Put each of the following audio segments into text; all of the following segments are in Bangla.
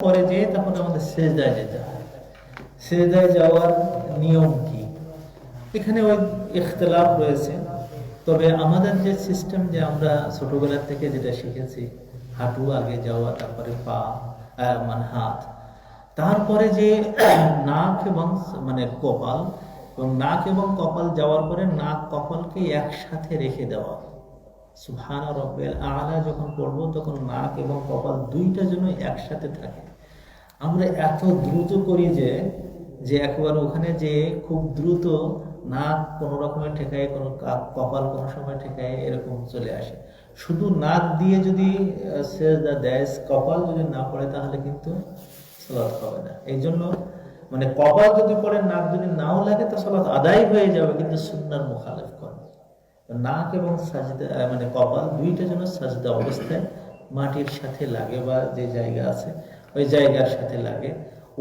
পরে যেয়ে তখন আমাদের সেজদায় যেতে হয়। সেজদায় যাওয়ার নিয়ম কি? এখানে ওই ইখতলাফ রয়েছে। তবে আমাদের যে সিস্টেম যে আমরা ছোটবেলার থেকে যেটা শিখেছি, হাঁটু আগে যাওয়া, তারপরে পা মানে হাত, তারপরে যে নাক এবং মানে কপাল, এবং নাক এবং কপাল যাওয়ার পরে নাক কপালকে একসাথে রেখে দেওয়া। সুবহান রব্বেল আলা যখন পড়ব তখন নাক এবং কপাল দুইটা যেন একসাথে থাকে। আমরা এত দ্রুত করি যে যে একবার ওখানে যে খুব দ্রুত নাক কোনো রকমের ঠেকায়, কোনো কপাল কোনো সময় ঠেকায়, এরকম চলে আসে। শুধু নাক দিয়ে যদি দেয়, কপাল যদি না পড়ে তাহলে কিন্তু সলাৎ হবে না। এই জন্য মানে কপাল যদি পড়ে, নাক যদি নাও লাগে, তো সলাৎ আদায় হয়ে যাবে, কিন্তু সুন্নার মুখালেফ করবে নাক এবং সাজদা মানে কপাল দুইটা যেন সাজদা অবস্থায় মাটির সাথে লাগে বা যে জায়গা আছে, ওই জায়গার সাথে লাগে।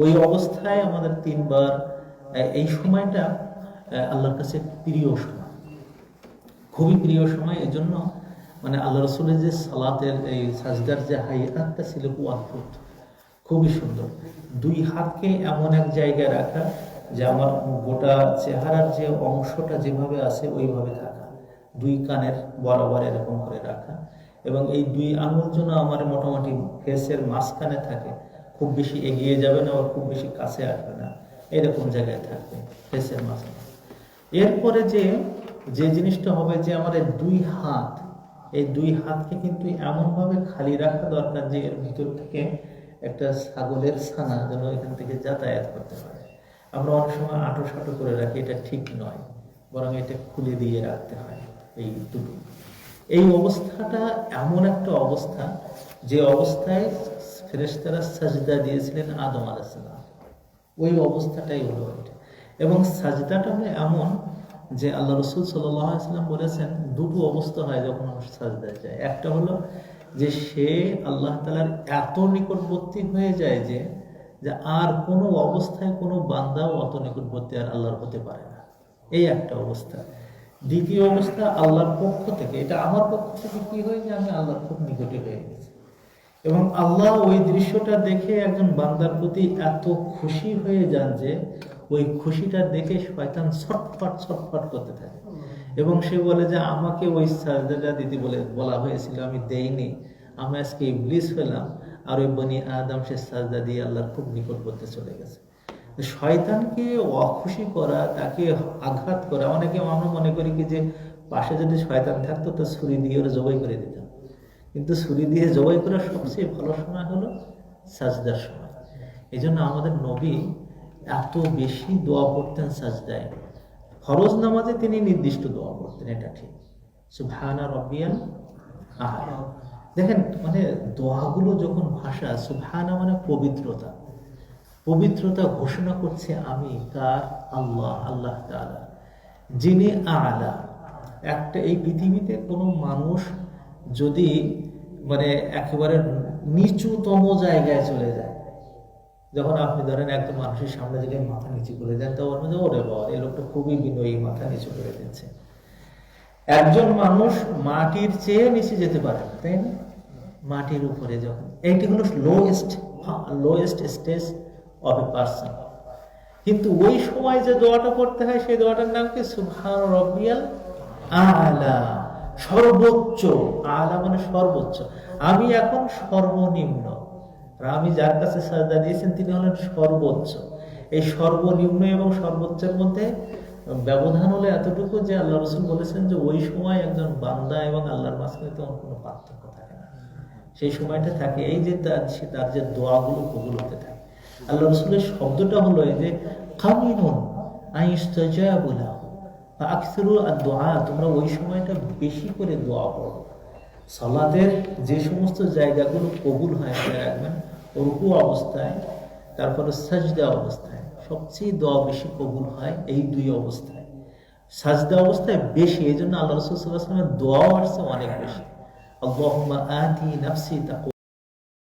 ওই অবস্থায় আমাদের তিনবার এই সময়টা আল্লাহর কাছে প্রিয় সময়। খুবই প্রিয় সময় এই জন্য মানে আল্লাহ রসুলের যে সালাতের এই সাজদার যে হাইয়াতটা ছিল খুব অদ্ভুত, খুবই সুন্দর। দুই হাতকে এমন এক জায়গায় রাখা যে আমার গোটা চেহারার যে অংশটা যেভাবে আছে, ওইভাবে থাকা। দুই কানের বরাবর এরকম করে রাখা এবং এই দুই আঙুল যেন আমার মোটামুটি ফেসের মাঝখানে থাকে, খুব বেশি এগিয়ে যাবে না আর খুব বেশি কাছে আসবে না, এরকম জায়গায় থাকবে ফেসের মাঝখানে। এরপরে যে যে জিনিসটা হবে যে আমাদের দুই হাত, এই দুই হাতকে কিন্তু এমনভাবে খালি রাখা দরকার যে এর ভিতর থেকে একটা ছাগলের ছানা যেন এখান থেকে যাতায়াত করতে পারে। আমরা অনেক সময় আটো সাটো করে রাখি, এটা ঠিক নয়, বরং এটা খুলে দিয়ে রাখতে হয়। এই দুটো। এই অবস্থাটা এমন একটা অবস্থা যে অবস্থায় ফেরেশতারা সাজদা দিয়েছিলেন আদম আলাইসালাম ওই অবস্থাটাই হলো এটা। এবং সাজদাটা হলো এমন যে আল্লাহ রসুল সাল্লাম বলেছেন, দুটো অবস্থা হয় যখন মানুষ সাজদায় যায়। একটা হলো যে সে আল্লাহ তালার এত নিকটবর্তী হয়ে যায় যে যে আর কোনো অবস্থায় কোনো বান্দাও অত নিকটবর্তী আর আল্লাহর হতে পারে না। এই একটা অবস্থা। দ্বিতীয় অবস্থা আল্লাহর পক্ষ থেকে। এটা আমার পক্ষ থেকে কি হয় যে আমি আল্লাহর খুব নিকটে হয়ে গেছি। এবং আল্লাহ ওই দৃশ্যটা দেখে একজন বান্দার প্রতি এত খুশি হয়ে যান যে ওই খুশিটা দেখে শয়তান ছটফট ছটফট করতে থাকে। এবং সে বলে যে, আমাকে ওই সাজদাটা দিতে বলে বলা হয়েছিল, আমি দেইনি। আমি আজকে ইবলিস হলাম আর ওই বনি আদম সে সাজদা দিয়ে আল্লাহর খুব নিকট করতে চলে গেছে। শয়তানকে অখুশি করা, তাকে আঘাত করা, অনেকে আমরা মনে করি কি যে পাশে যদি শয়তান থাকতো তো ছুরি দিয়ে ওরা জবাই করে দিতাম কিন্তু ছুরি দিয়ে জবাই করার সবচেয়ে ভালো সময় হলো সাজদার সময়। এই জন্য আমাদের নবী এত বেশি দোয়া পড়তেন সাজদায়। ফরজ নামাজে তিনি নির্দিষ্ট দোয়া পড়তেন, এটা ঠিক। সুবহানা রব্বিয়াল আহার দেখেন মানে দোয়াগুলো যখন ভাষা, সুবহানা মানে পবিত্রতা। পবিত্রতা ঘোষণা করছে আমি কার আল্লাহ আল্লাহ তাআলা। যিনি আলা, একটা এই পৃথিবীতে কোনো মানুষ যদি মানে একেবারে নিচুতম জায়গায় চলে যায়, যখন আপনি ধরেন একজন মানুষের সামনে যদি মাথা নিচু করে দেন তো ওর ওরে বাবা, এই লোকটা খুবই বিনয়ী, মাথা নিচু করে দিচ্ছে একজন মানুষ মাটির চেয়ে নিচে যেতে পারে তাই না? মাটির উপরে যখন, এইটি হলো lowest lowest stage of a person কিন্তু ওই সময় যে দোয়াটা পড়তে হয়, সেই দোয়াটার নাম কি? সুবহান রব্বিয়াল আলা। সর্বোচ্চ, আলা মানে সর্বোচ্চ। আমি এখন সর্বনিম্ন। আমি যার কাছে সাজদা দিয়েছেন, তিনি হলেন সর্বোচ্চ। এই সর্বনিম্ন এবং সর্বোচ্চের মধ্যে ব্যবধান হলো এতটুকু যে আল্লাহ রসুল বলেছেন যে ওই সময় একজন বান্দা এবং আল্লাহর মাঝখানে তেমন কোনো পার্থক্য থাকে না। সেই সময়টা থাকে, এই যে তার, সে তার যে দোয়াগুলো কবুল হতে থাকে। আল্লাহ রসুলের শব্দটা হলো এই যে কামিনুন আইস্তাজাবুলা আকসরু আর দোয়া তোমরা ওই সময়টা বেশি করে দোয়া পড়ো সালাতের যে সমস্ত জায়গাগুলো কবুল হয় সেটা রাখবেন, রুকু অবস্থায়, তারপরে সাজদা অবস্থায়, সবচেয়ে দোয়া বেশি কবুল হয় এই দুই অবস্থায়। সাজদা অবস্থায় বেশি, এই জন্য আল্লাহ রসুল সাল্লাহ আসলামের দোয়াও আসছে অনেক বেশি। আল্লাহুম্মা আতি নাফসি তাকওয়া।